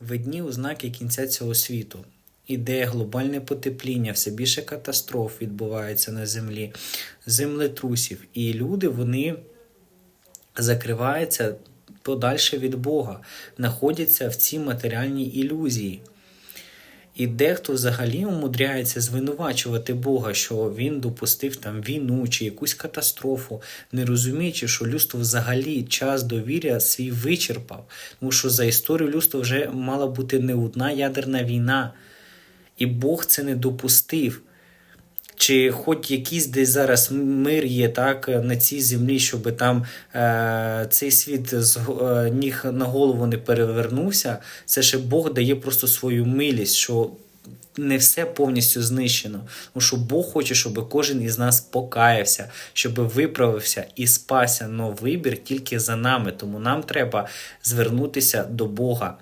Видні ознаки кінця цього світу. Іде глобальне потепління, все більше катастроф відбувається на землі, землетрусів. І люди вони закриваються подальше від Бога, знаходяться в цій матеріальній ілюзії. І дехто взагалі умудряється звинувачувати Бога, що він допустив там війну чи якусь катастрофу, не розуміючи, що людство взагалі час довір'я свій вичерпав. Тому що за історію людства вже мала бути не одна ядерна війна, і Бог це не допустив. Чи хоч якийсь десь зараз мир є так на цій землі, щоб там е, цей світ з е, ніг на голову не перевернувся, це ще Бог дає просто свою милість, що не все повністю знищено. Тому що Бог хоче, щоб кожен із нас покаявся, щоб виправився і спася. Но вибір тільки за нами. Тому нам треба звернутися до Бога.